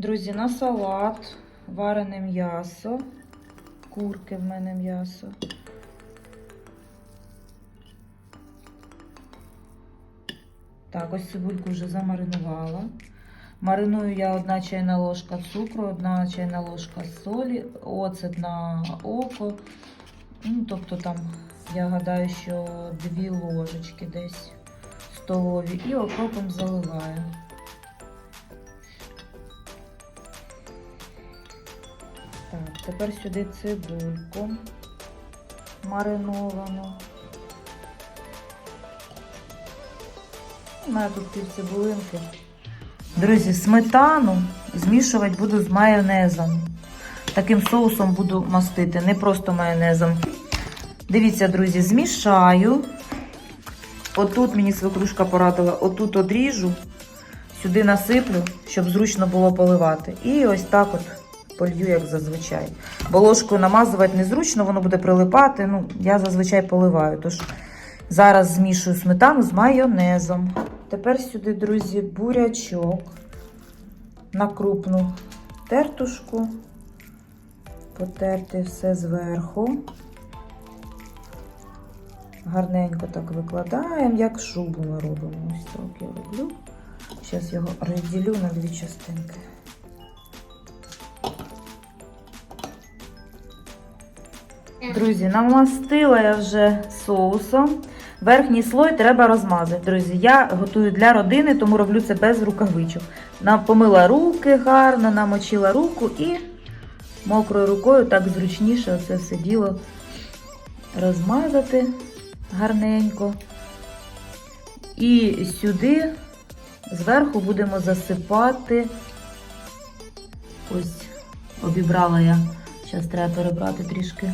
Друзі, на салат варене м'ясо. Курки в мене м'ясо. Так, ось цибульку вже замаринувала. Мариную я одна чайна ложка цукру, одна чайна ложка солі, оцет на око. Ну, тобто там, я гадаю, що дві ложечки десь столові. І окропом заливаю. Так, тепер сюди цибульку мариновану. У мене тут пів цибулинки. Друзі, сметану змішувати буду з майонезом. Таким соусом буду мастити, не просто майонезом. Дивіться, друзі, змішаю. Отут мені свекрушка порадила, отут одріжу, сюди насиплю, щоб зручно було поливати. І ось так от полью, як зазвичай. Бо ложкою намазувати незручно, воно буде прилипати. Ну, я зазвичай поливаю. Тож зараз змішую сметану з майонезом. Тепер сюди, друзі, бурячок на крупну тертушку. Потерти все зверху. Гарненько так викладаємо, як шубу ми робимо. Ось так я роблю. Зараз його розділю на дві частинки. Друзі, намастила я вже соусом. Верхній слой треба розмазати. Друзі, я готую для родини, тому роблю це без рукавичок. Помила руки гарно, намочила руку і мокрою рукою так зручніше це все діло розмазати гарненько. І сюди зверху будемо засипати. Ось обібрала я. Зараз треба перебрати трішки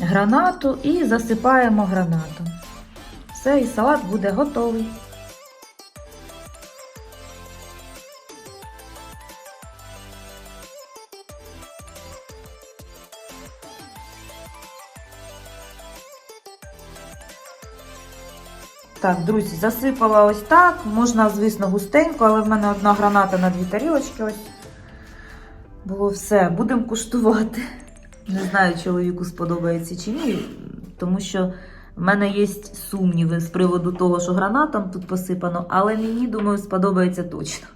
гранату і засипаємо гранатом. Все, і салат буде готовий. Так, друзі, засипала ось так. Можна, звісно, густенько, але в мене одна граната на дві тарілочки. Ось було все. Будемо куштувати. Не знаю, чоловіку сподобається чи ні, тому що в мене є сумніви з приводу того, що гранатом тут посипано, але мені, думаю, сподобається точно.